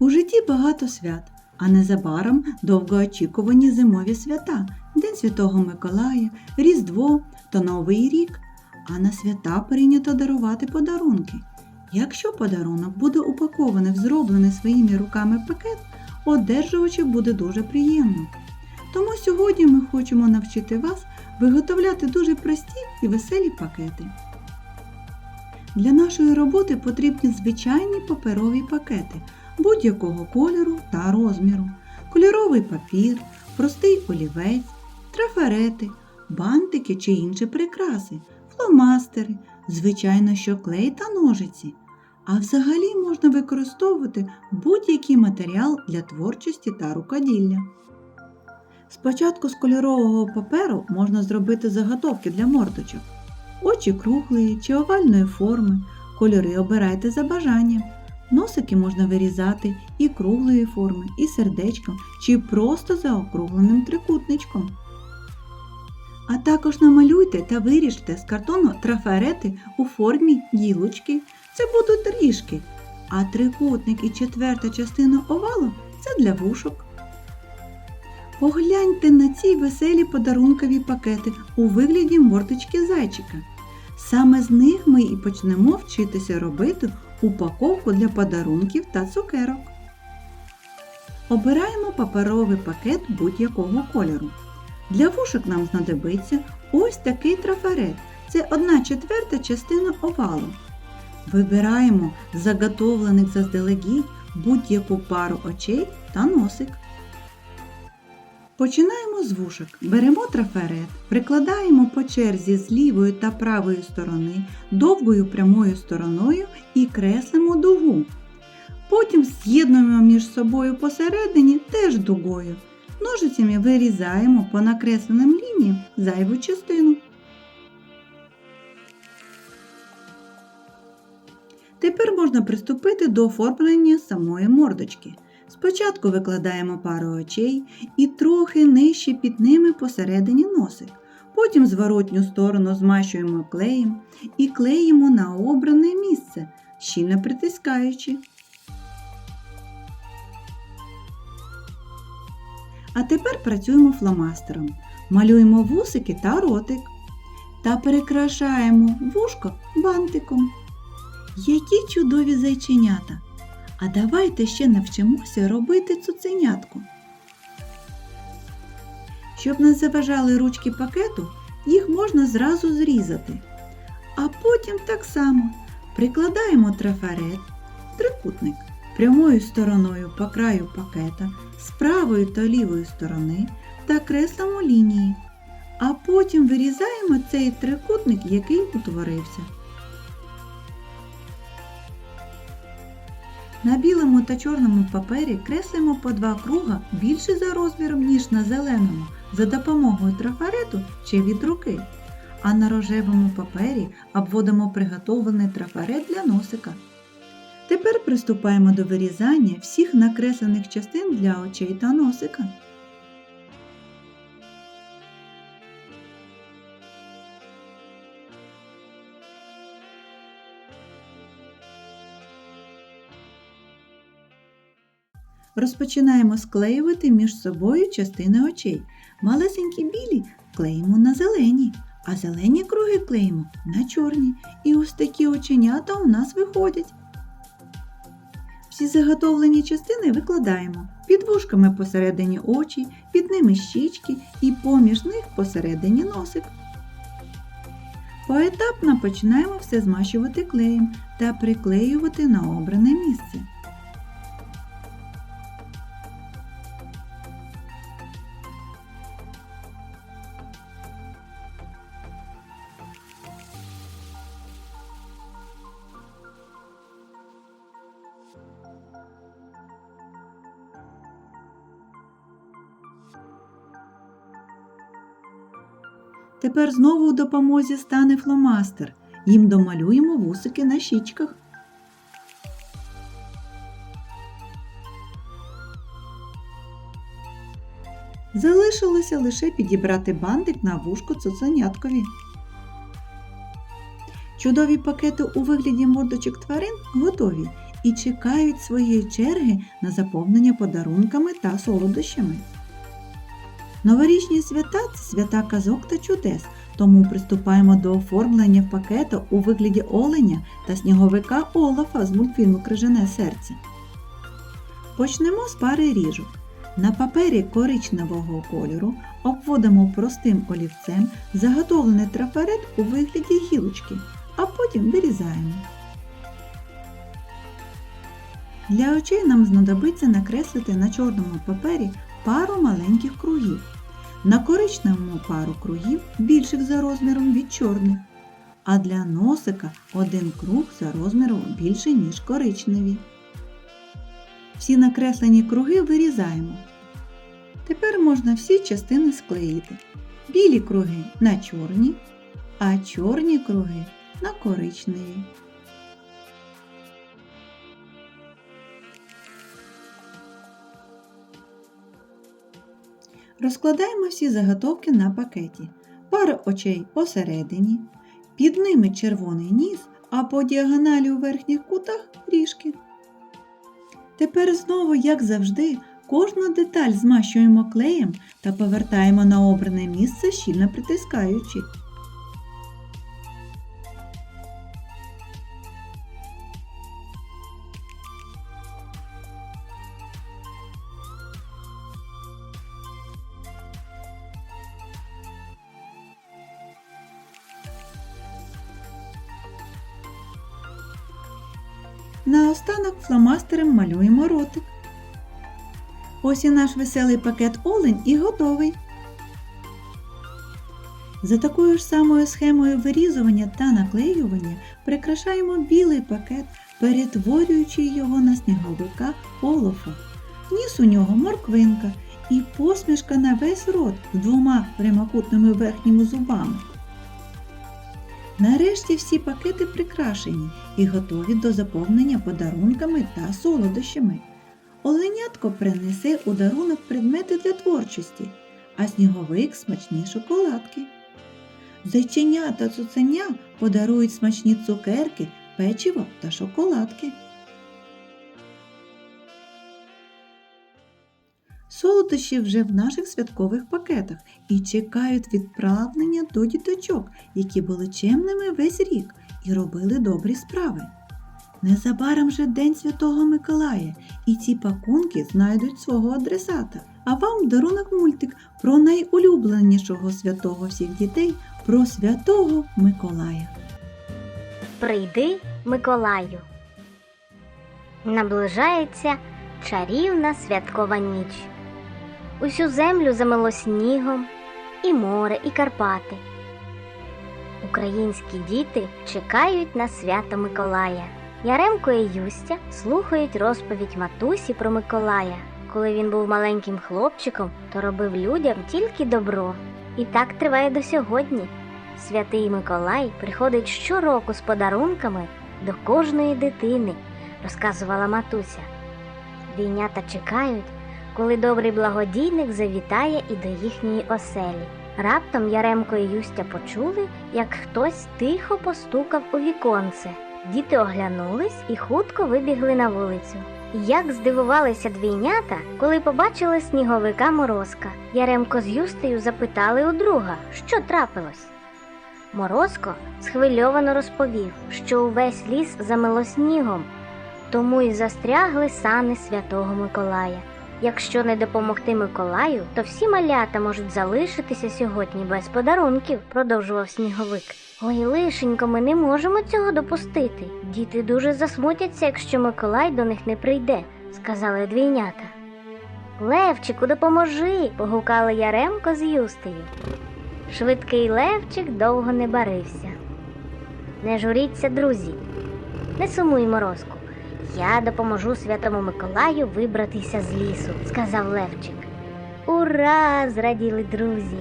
У житті багато свят, а незабаром довгоочікувані зимові свята День Святого Миколая, Різдво та Новий рік. А на свята прийнято дарувати подарунки. Якщо подарунок буде упакований в зроблений своїми руками пакет, одержувачу буде дуже приємно. Тому сьогодні ми хочемо навчити вас виготовляти дуже прості і веселі пакети. Для нашої роботи потрібні звичайні паперові пакети будь-якого кольору та розміру, кольоровий папір, простий олівець, трафарети, бантики чи інші прикраси, фломастери, звичайно, що клей та ножиці. А взагалі можна використовувати будь-який матеріал для творчості та рукоділля. Спочатку з кольорового паперу можна зробити заготовки для мордочок. Очі круглої чи овальної форми, кольори обирайте за бажанням. Носики можна вирізати і круглої форми, і сердечком, чи просто заокругленим трикутничком. А також намалюйте та виріжте з картону трафарети у формі гілочки. Це будуть ріжки, а трикутник і четверта частина овалу це для вушок. Погляньте на ці веселі подарункові пакети у вигляді мордочки зайчика. Саме з них ми і почнемо вчитися робити упаковку для подарунків та цукерок. Обираємо паперовий пакет будь-якого кольору. Для вушок нам знадобиться ось такий трафарет. Це 1 четверта частина овалу. Вибираємо заготовлених заздалегідь будь-яку пару очей та носик. Починаємо з вушок. Беремо трафарет, прикладаємо по черзі з лівої та правої сторони довгою прямою стороною і креслимо дугу. Потім з'єднуємо між собою посередині теж дугою. Ножицями вирізаємо по накресленим лініям зайву частину. Тепер можна приступити до оформлення самої мордочки. Спочатку викладаємо пару очей і трохи нижче під ними посередині носик. Потім зворотню сторону змащуємо клеєм і клеїмо на обране місце, щільно притискаючи. А тепер працюємо фломастером. Малюємо вусики та ротик. Та перекрашаємо вушко бантиком. Які чудові зайченята! А давайте ще навчимося робити цуценятку. Щоб не заважали ручки пакету, їх можна зразу зрізати. А потім так само прикладаємо трафарет, трикутник прямою стороною по краю пакета з правої та лівої сторони та креслимо лінії. А потім вирізаємо цей трикутник, який утворився. На білому та чорному папері креслимо по два круга більше за розміром, ніж на зеленому, за допомогою трафарету чи від руки. А на рожевому папері обводимо приготовлений трафарет для носика. Тепер приступаємо до вирізання всіх накреслених частин для очей та носика. Розпочинаємо склеювати між собою частини очей. Малесенькі білі клеїмо на зелені, а зелені круги клеїмо на чорні. І ось такі оченята у нас виходять. Всі заготовлені частини викладаємо під вушками посередині очі, під ними щічки і поміж них посередині носик. Поетапно починаємо все змащувати клеєм та приклеювати на обране місце. Тепер знову у допомозі стане фломастер. Їм домалюємо вусики на щічках. Залишилося лише підібрати бантик на вушко цуценяткові. Чудові пакети у вигляді мордочок тварин готові, і чекають своєї черги на заповнення подарунками та солодощами. Новорічні свята це свята казок та чудес, тому приступаємо до оформлення пакету у вигляді оленя та сніговика Олафа з мультфільму Крижане серце. Почнемо з пари ріжок. На папері коричневого кольору обводимо простим олівцем заготовлений трафарет у вигляді гілочки, а потім вирізаємо. Для очей нам знадобиться накреслити на чорному папері пару маленьких кругів. На коричневому пару кругів більших за розміром від чорних, а для носика один круг за розміром більше, ніж коричневі. Всі накреслені круги вирізаємо. Тепер можна всі частини склеїти. Білі круги на чорні, а чорні круги на коричневі. Розкладаємо всі заготовки на пакеті. Пара очей посередині, під ними червоний ніс, а по діагоналі у верхніх кутах ріжки. Тепер знову, як завжди, кожну деталь змащуємо клеєм та повертаємо на обране місце, щільно притискаючи. Наостанок фломастером малюємо ротик. Ось і наш веселий пакет олень і готовий. За такою ж самою схемою вирізування та наклеювання прикрашаємо білий пакет, перетворюючи його на сніговика Олафа. Ніс у нього морквинка і посмішка на весь рот з двома прямокутними верхніми зубами. Нарешті всі пакети прикрашені і готові до заповнення подарунками та солодощами. Оленятко принесе у дарунок предмети для творчості, а сніговик смачні шоколадки. Зайченя та цуценя подарують смачні цукерки, печиво та шоколадки. Солодощі вже в наших святкових пакетах і чекають відправлення до діточок, які були чемними весь рік і робили добрі справи. Незабаром же День Святого Миколая, і ці пакунки знайдуть свого адресата. А вам дарунок мультик про найулюбленішого святого всіх дітей, про святого Миколая. Прийди, Миколаю. Наближається чарівна святкова ніч. Усю землю замело снігом, і море, і Карпати. Українські діти чекають на свято Миколая. Яремко і Юстя слухають розповідь матусі про Миколая. Коли він був маленьким хлопчиком, то робив людям тільки добро. І так триває до сьогодні. Святий Миколай приходить щороку з подарунками до кожної дитини, розказувала матуся. Двійнята чекають, коли добрий благодійник завітає і до їхньої оселі. Раптом Яремко і Юстя почули, як хтось тихо постукав у віконце. Діти оглянулись і хутко вибігли на вулицю. Як здивувалися двійнята, коли побачили сніговика морозка. Яремко з Юстею запитали у друга, що трапилось. Морозко схвильовано розповів, що увесь ліс замело снігом, тому й застрягли сани святого Миколая. Якщо не допомогти Миколаю, то всі малята можуть залишитися сьогодні без подарунків, продовжував сніговик. Ой, лишенько, ми не можемо цього допустити. Діти дуже засмутяться, якщо Миколай до них не прийде, сказали двійнята. Левчику, допоможи. погукали Яремко з Юстею. Швидкий Левчик довго не барився. Не журіться, друзі, не сумуй морозку. Я допоможу святому Миколаю вибратися з лісу, сказав Левчик. Ура! зраділи друзі.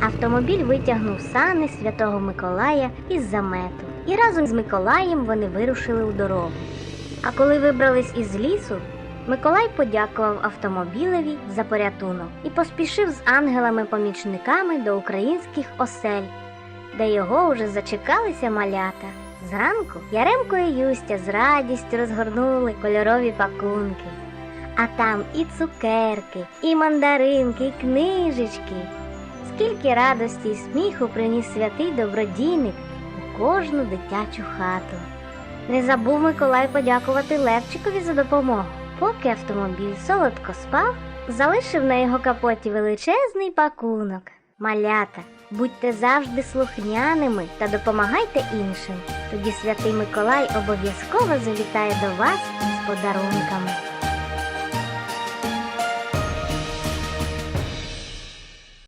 Автомобіль витягнув сани святого Миколая із замету, і разом з Миколаєм вони вирушили у дорогу. А коли вибрались із лісу, Миколай подякував автомобілеві за порятунок і поспішив з ангелами-помічниками до українських осель, де його уже зачекалися малята. Зранку Яремко і Юстя з радістю розгорнули кольорові пакунки. А там і цукерки, і мандаринки, і книжечки. Скільки радості і сміху приніс святий добродійник у кожну дитячу хату. Не забув Миколай подякувати Левчикові за допомогу. Поки автомобіль солодко спав, залишив на його капоті величезний пакунок. Малята, будьте завжди слухняними та допомагайте іншим. Тоді святий Миколай обов'язково завітає до вас з подарунками.